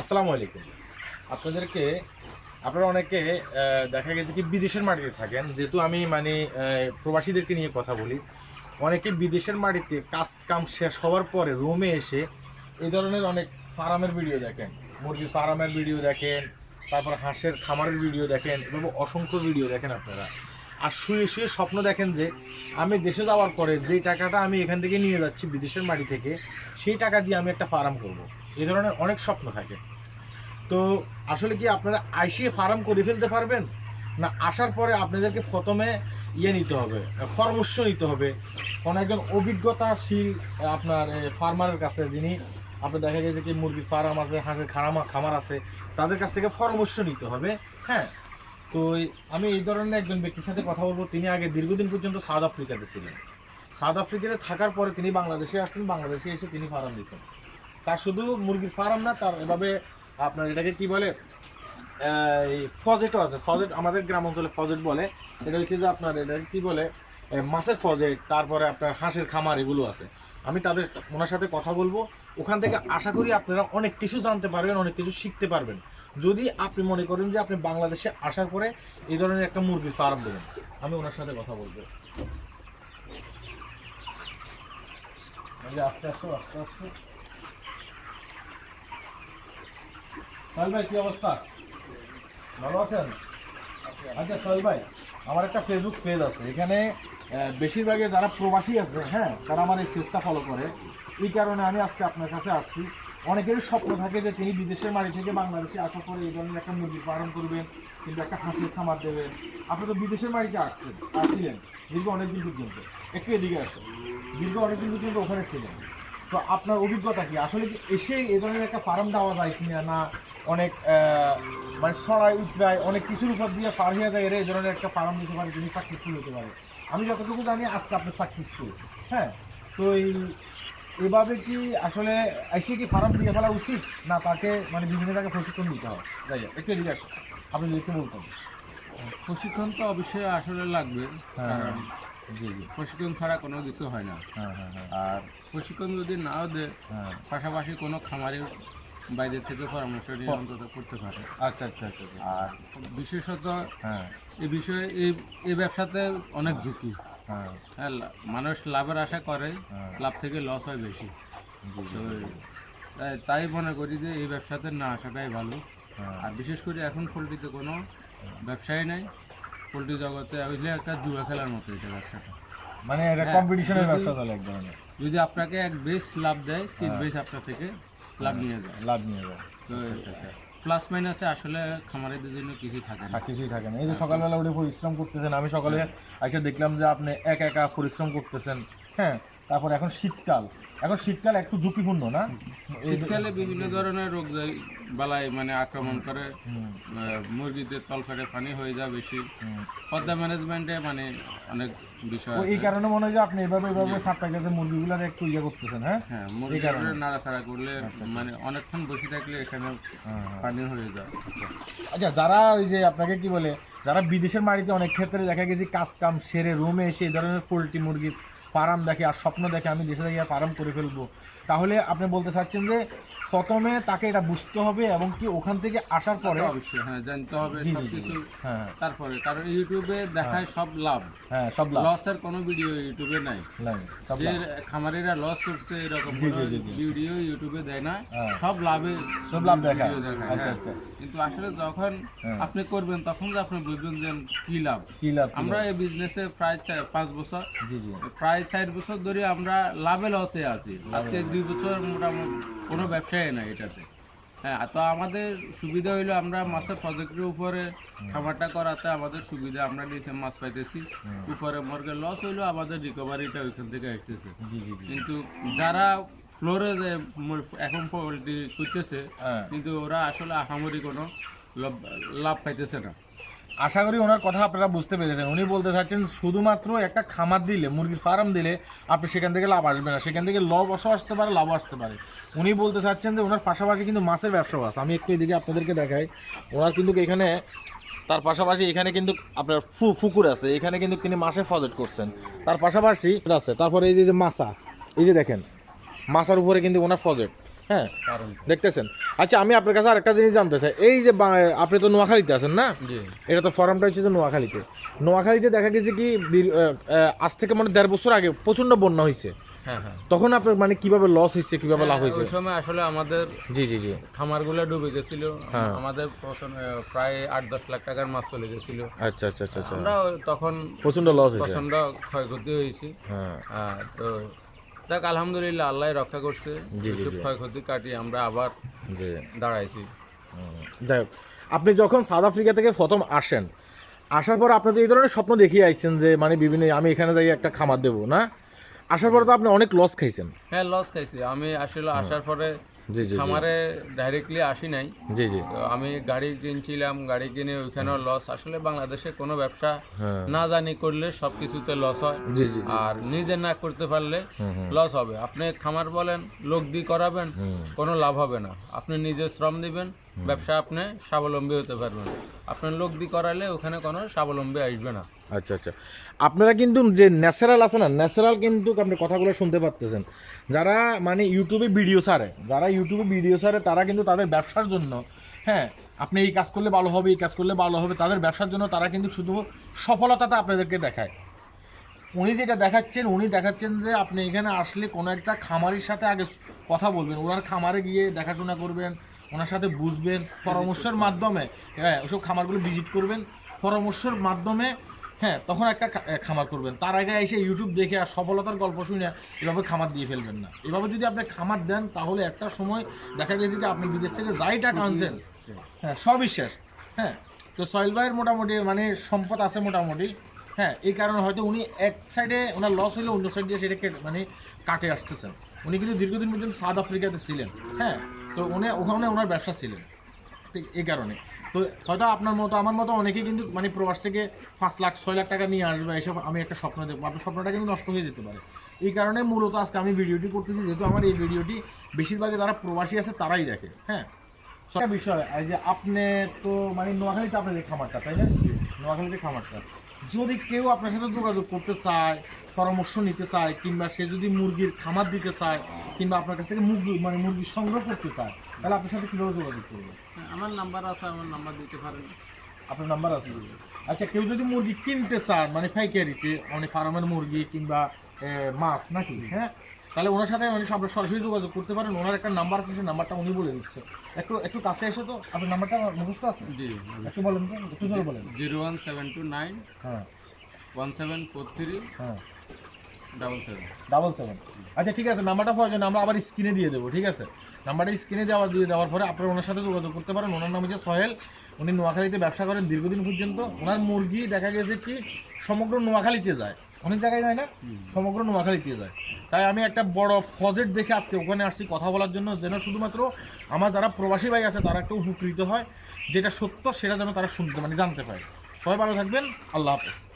আসসালামু আলাইকুম। আপনাদেরকে, আপনারা অনেকে দেখা গেছে কি বিদেশের মাটিতে থাকেন। যেহেতু আমি মানে প্রবাসীদেরকে নিয়ে কথা বলি, অনেকে বিদেশের মাটিতে কাজ কাম শেষ হওয়ার পরে রুমে এসে এই ধরনের অনেক ফার্মের ভিডিও দেখেন। মুরগির ফার্মের ভিডিও দেখেন, তারপর হাঁসের খামারের ভিডিও দেখেন এবং অসংখ্য ভিডিও দেখেন আপনারা। আর শুয়ে শুয়ে স্বপ্ন দেখেন যে, আমি দেশে যাওয়ার পরে যেই টাকাটা আমি এখান থেকে নিয়ে যাচ্ছি বিদেশের মাটি থেকে, সেই টাকা দিয়ে আমি একটা ফার্ম করব। এই ধরনের অনেক স্বপ্ন থাকে। তো আসলে কি আপনারা আইসিয়ে ফার্ম করে ফেলতে পারবেন? না আসার পরে আপনাদেরকে প্রথমে ইয়ে নিতে হবে, পরামর্শ নিতে হবে। কোনো একজন অভিজ্ঞতাশীল আপনার ফার্মারের কাছে যিনি, আপনার দেখা যায় যে কি মুরগির ফার্ম আছে, হাঁসের খারামা, খামার আছে, তাদের কাছ থেকে পরামর্শ নিতে হবে হ্যাঁ? তো আমি এই ধরনের একজন ব্যক্তির সাথে কথা বলব। তিনি আগে দীর্ঘদিন পর্যন্ত সাউথ আফ্রিকাতে ছিলেন। সাউথ আফ্রিকাতে থাকার পরে তিনি বাংলাদেশে আসছেন, বাংলাদেশে এসে তিনি ফার্ম দিয়েছেন। তার শুধু মুরগির ফার্ম না, তার এভাবে আপনার এটাকে কি বলে এই ফজেটও আছে। ফজেট আমাদের গ্রাম অঞ্চলে ফজেট বলে। এটা হচ্ছে যে আপনার এটা কি বলে মাছের ফজেট, তারপরে আপনার হাঁসের খামার এগুলো আছে। আমি তাদের, ওনার সাথে কথা বলব। ওখান থেকে আশা করি আপনারা অনেক কিছু জানতে পারবেন, অনেক কিছু শিখতে পারবেন। যদি আপনি মনে করেন যে আপনি বাংলাদেশে আসার পরে এই ধরনের একটা মুরগির ফার্ম দেবেন, আমি ওনার সাথে কথা বলব। আস্তে আস্তে আস্তে আস্তে। সোহেল ভাই, কি অবস্থা? ভালো আছেন? আচ্ছা সোহেল ভাই, আমার একটা ফেসবুক পেজ আছে। এখানে বেশিরভাগে যারা প্রবাসী আছে হ্যাঁ তারা আমার এই পেজটা ফলো করে। এই কারণে আমি আজকে আপনার কাছে আসছি। অনেকেরই স্বপ্ন থাকে যে তিনি বিদেশের বাড়ি থেকে বাংলাদেশে আসার পরে এই ধরনের একটা মুরগি পালন করবেন কিন্তু একটা হাঁসের খামার দেবেন। আপনি তো বিদেশের বাড়িতে আসছেন, আসছিলেন দীর্ঘ অনেকদিন পর্যন্ত। একটু এদিকে আসেন। দীর্ঘ অনেকদিন পর্যন্ত ওখানে ছিলেন। তো আপনার অভিজ্ঞতা কি? আসলে কি এসে এ ধরনের একটা ফার্ম দেওয়া যায় কিনা না অনেক মানে সরাই উঠরায় অনেক কিছুর উপর দিয়ে পার হয়ে দেয় এরা এই ধরনের একটা ফার্ম দিতে পারে তিনি সাকসেসফুল হতে পারে। আমি যতটুকু জানি আজকে আপনি সাকসেসফুল হ্যাঁ? তো এই এভাবে কি আসলে এসে কি ফার্ম দিয়ে ফেলা উচিত? না তাকে মানে বিভিন্ন জায়গায় প্রশিক্ষণ দিতে হয়? যাই হোক, একটু এদিকে আসুন। আপনি যদি একটু বলতেন। প্রশিক্ষণ তো অবশ্যই আসলে লাগবে হ্যাঁ। জি জি। প্রশিক্ষণ ছাড়া কোনো কিছু হয় না। হ্যাঁ হ্যাঁ হ্যাঁ। আর প্রশিক্ষণ যদি নাও দেয় পাশাপাশি কোনো খামারের বাইরে থেকে পরামর্শ নিয়ে অন্তত করতে পারে। আচ্ছা আচ্ছা আচ্ছা আচ্ছা। আর বিশেষত হ্যাঁ। এই বিষয়ে এই এই ব্যবসাতে অনেক ঝুঁকি। হ্যাঁ। মানুষ লাভের আশা করে। লাভ থেকে লস হয় বেশি। তাই- তাই মনে করি যে এই ব্যবসাতে না আসাটাই ভালো। আর বিশেষ করে এখন পোলট্রিতে কোনো ব্যবসায় নাই। পোলট্রি জগতে একটা জুয়া খেলার মতো এটা ব্যবসাটা। মানে এটা হ্যাঁ, কম্পিটিশনের ব্যবসা চলে এক ধরনের। যদি আপনাকে এক বেশ লাভ দেয় তিন বেশ আপনার থেকে লাভ নিয়ে যায়। লাভ নিয়ে যায়। তো প্লাস মাইনাসে আসলে খামারিদের জন্য কিছুই থাকে না। কিছুই থাকে না। এই যে সকালবেলা উঠে পরিশ্রম করতেছেন আমি সকালে এসে দেখলাম যে আপনি একা একা পরিশ্রম করতেছেন। হ্যাঁ তারপর এখন শীতকাল। এখন শীতকাল একটু ঝুঁকিপূর্ণ না? শীতকালে বিভিন্ন ধরনের রোগ বালাই মানে আক্রমণ করে। মুরগিদের তলফেটে পানি হয়ে যায় বেশি। পদ্মা ম্যানেজমেন্টে মানে অনেক বিষয় এই কারণে মনে হয় যে আপনি এভাবে এভাবে যাতে মুরগিগুলার একটু ইয়ে করতেছেন হ্যাঁ? হ্যাঁ কারণে। মুরগিদের নাড়াচাড়া করলে মানে অনেকক্ষণ বসে থাকলে এখানে হ্যাঁ, হ্যাঁ। পানি হয়ে যায়। আচ্ছা যারা ওই যে আপনাকে কি বলে যারা বিদেশের মাটিতে অনেক ক্ষেত্রে দেখা গেছে কাজ কাম সেরে রুমে এসে এই ধরনের পোলট্রি মুরগির ফার্ম দেখে আর স্বপ্ন দেখে আমি দেশে গিয়ে ফার্ম করে ফেলব তাহলে আপনি বলতে চাচ্ছেন যে প্রথমে তাকে এটা বুঝতে হবে এবং কি ওখান থেকে আসার পরে অবশ্যই হ্যাঁ জানতে হবে জি, জি, সব কিছু হ্যাঁ তারপরে কারণ ইউটিউবে দেখায় সব লাভ হ্যাঁ সব লাভ লসের কোনো ভিডিও ইউটিউবে নাই যে খামারিরা লস করছে এরকম। ভিডিও ইউটিউবে দেয় না হ্যাঁ। সব লাভে সব লাভ দেখায়। আচ্ছা, হ্যাঁ। আচ্ছা। কিন্তু আসলে যখন হ্যাঁ। আপনি করবেন তখন যে আপনি বুঝবেন যে কি লাভ কি লাভ আমরা? এই বিজনেসে প্রায় পাঁচ বছর জি জি প্রায় চার বছর ধরে আমরা লাভে লসে আছি। আজকে দুই বছর মোটামুটি কোনো ব্যবসায় নাই এটাতে। হ্যাঁ তো আমাদের সুবিধা হইল আমরা মাছের প্রজেক্টের উপরে খামারটা করাতে আমাদের সুবিধা আমরা নিচে মাছ পাইতেছি। উপরে মর্গে লস হইল আমাদের রিকভারিটা ওইখান থেকে আসতেছে। কিন্তু যারা ফ্লোরে যে এখন পোলট্রি করতেছে হ্যাঁ। কিন্তু ওরা আসলে আহামরি কোনো লাভ পাইতেছে না। আশা করি ওনার কথা আপনারা বুঝতে পেরেছেন। উনি বলতে চাচ্ছেন, শুধুমাত্র একটা খামার দিলে, মুরগির ফার্ম দিলে আপনি সেখান থেকে লাভ আসবে না। সেখান থেকে লসও আসতে পারে, লাভও আসতে পারে। উনি বলতে চাচ্ছেন যে, ওনার পাশাপাশি কিন্তু মাছের ব্যবসাও আছে। আমি একটু এদিকে আপনাদেরকে দেখাই। ওনার কিন্তু এখানে, তার পাশাপাশি এখানে কিন্তু আপনার ফু- পুকুর আছে। এখানে কিন্তু তিনি মাছের ফজেট করছেন। তার পাশাপাশি আছে। তারপরে এই যে মাছা, এই যে দেখেন, মাছার উপরে কিন্তু ওনার ফজেট। হ্যাঁ দেখতেছেন। আচ্ছা আমি আপনার কাছে আরেকটা জিনিস জানতে চাই। এই যে আপনি তো নোয়াখালীতে আছেন না? এটা তো ফর্মটা হচ্ছে যে নোয়াখালীতে। নোয়াখালীতে দেখা গেছে কি আজ থেকে মানে দেড় বছর আগে প্রচণ্ড বন্যা হয়েছে। হ্যাঁ হ্যাঁ। তখন আপনার মানে কীভাবে লস হয়েছে কীভাবে লাভ হয়েছে? ওই সময় আসলে আমাদের জি জি জি। খামারগুলো ডুবে গেছিল। হ্যাঁ। আমাদের প্রায় আট দশ লাখ টাকার মাছ চলে গেছিল। আচ্ছা আচ্ছা আচ্ছা আচ্ছা। আমরা তখন প্রচণ্ড লস হয়েছে। প্রচণ্ড ক্ষয়ক্ষতি হয়েছে। হ্যাঁ। হ্যাঁ, তো যাক আলহামদুলিল্লাহ আল্লাহ রক্ষা করছে। ক্ষয়ক্ষতি কাটিয়ে আমরা আবার জি। দাঁড়াইছি। যাই হোক আপনি যখন সাউথ আফ্রিকা থেকে প্রথম আসেন আসার পর আপনাদের এই ধরনের স্বপ্ন দেখিয়ে আসছেন যে মানে বিভিন্ন আমি এখানে যাই একটা খামার দেবো না? আসার পরে তো আপনি অনেক লস খাইছেন। হ্যাঁ লস খাইছি। আমি আসলে আসার পরে জি জি জি। খামারে ডাইরেক্টলি আসি নাই। জি জি। তো আমি গাড়ি কিনছিলাম গাড়ি কিনে ওইখানেও লস আসলে বাংলাদেশে কোনো ব্যবসা হ্যাঁ। না জানি করলে সব কিছুতে লস হয়। জি জি। আর নিজে না করতে পারলে। লস হবে। আপনি খামার বলেন লোক দিয়ে করাবেন কোনো লাভ হবে না। আপনি নিজে শ্রম দিবেন ব্যবসা আপনি স্বাবলম্বী হতে পারবেন। আপনার লোক দিয়ে করালে ওখানে কোনো স্বাবলম্বী আসবে না। আচ্ছা আচ্ছা। আপনারা কিন্তু যে ন্যাচারাল আছে না, ন্যাচারাল কিন্তু আপনি কথাগুলো শুনতে পারতেছেন। যারা মানে ইউটিউবে ভিডিও ছাড়ে, যারা ইউটিউবে ভিডিও ছাড়ে, তারা কিন্তু তাদের ব্যবসার জন্য হ্যাঁ আপনি এই কাজ করলে ভালো হবে, এই কাজ করলে ভালো হবে, তাদের ব্যবসার জন্য তারা কিন্তু শুধু সফলতাটা আপনাদেরকে দেখায়। উনি যেটা দেখাচ্ছেন, উনি দেখাচ্ছেন যে আপনি এখানে আসলে কোনো একটা খামারের সাথে আগে কথা বলবেন। ওনার খামারে গিয়ে দেখাশোনা করবেন ওনার সাথে বুঝবেন পরামর্শের মাধ্যমে হ্যাঁ ওসব খামারগুলো ভিজিট করবেন, পরামর্শের মাধ্যমে হ্যাঁ তখন একটা খামার করবেন। তার আগে এসে ইউটিউব দেখে আর সফলতার গল্প শুনে এভাবে খামার দিয়ে ফেলবেন না। এভাবে যদি আপনি খামার দেন, তাহলে একটা সময় দেখা গেছে যে আপনি বিদেশ থেকে যাই টাকা আনছেন হ্যাঁ শেষ হ্যাঁ। তো সয়েল ভাইয়ের মোটামুটি মানে সম্পদ আছে মোটামুটি হ্যাঁ এই কারণে হয়তো উনি এক সাইডে ওনার লস হলে অন্য সাইড দিয়ে সেটা কেটে- মানে কাটে আসতেছেন। উনি কিন্তু দীর্ঘদিন পর্যন্ত সাউথ আফ্রিকাতে ছিলেন হ্যাঁ। তো উনি ওখানে ওনার ব্যবসা ছিলেন, ঠিক এই কারণে। তো হয়তো আপনার মতো, আমার মতো অনেকেই কিন্তু মানে প্রবাস থেকে পাঁচ লাখ, ছয় লাখ টাকা নিয়ে আসবে, এসব আমি একটা স্বপ্ন দেখব। আপনার স্বপ্নটা কিন্তু নষ্ট হয়ে যেতে পারে। এই কারণে মূলত আজকে আমি ভিডিওটি করতেছি, যেহেতু আমার এই ভিডিওটি বেশিরভাগই যারা প্রবাসী আছে তারাই দেখে হ্যাঁ? বিষয় যে আপনি তো মানে নোয়াখালীতে আপনার খামারটা, তাই না? নোয়াখালীতে খামারটা। যদি কেউ আপনার সাথে যোগাযোগ করতে চায় পরামর্শ নিতে চায় কিংবা সে যদি মুরগির খামার দিতে চায় কিংবা আপনার কাছ থেকে মুরগি মানে মুরগি সংগ্রহ করতে চায় তাহলে আপনার সাথে কীভাবে যোগাযোগ করবে আমার নাম্বার আছে আমার নাম্বার দিতে পারেন। আপনার নাম্বার আছে? আচ্ছা কেউ যদি মুরগি কিনতে চান মানে ফাইকারিতে মানে ফার্মের মুরগি কিংবা মাছ নাকি? হ্যাঁ? তাহলে ওনার সাথে মানে সব সরাসরি যোগাযোগ করতে পারেন। ওনার একটা নাম্বার আছে সেই নাম্বারটা উনি বলে দিচ্ছে। একটু একটু কাছে এসে তো আপনার নাম্বারটা মুখস্থ আছে? জি একটু বলেন তো একটু জোরে বলেন। Zero one seven two nine হ্যাঁ। ওয়ান সেভেন ফোর থ্রি হ্যাঁ। Double seven. Double seven. আচ্ছা ঠিক আছে নাম্বারটা প্রয়োজন আমরা আবার স্ক্রিনে দিয়ে দেবো ঠিক আছে? নাম্বারটা স্ক্রিনে দেওয়া দিয়ে দেওয়ার পরে আপনারা ওনার সাথে যোগাযোগ করতে পারেন। ওনার নাম হচ্ছে সোহেল। উনি নোয়াখালীতে ব্যবসা করেন দীর্ঘদিন পর্যন্ত। ওনার মুরগি দেখা গেছে কি সমগ্র নোয়াখালীতে যায়। অনেক জায়গায় যায় না? সমগ্র নোয়াখালীতে যায়। তাই আমি একটা বড় প্রজেক্ট দেখে আজকে ওখানে আসছি কথা বলার জন্য, যেন শুধুমাত্র আমার যারা প্রবাসী ভাই আছে, তারা একটু উপকৃত হয়, যেটা সত্য সেটা যেন তারা শুনতে মানে জানতে পারে। সবাই ভালো থাকবেন, আল্লাহ হাফেজ।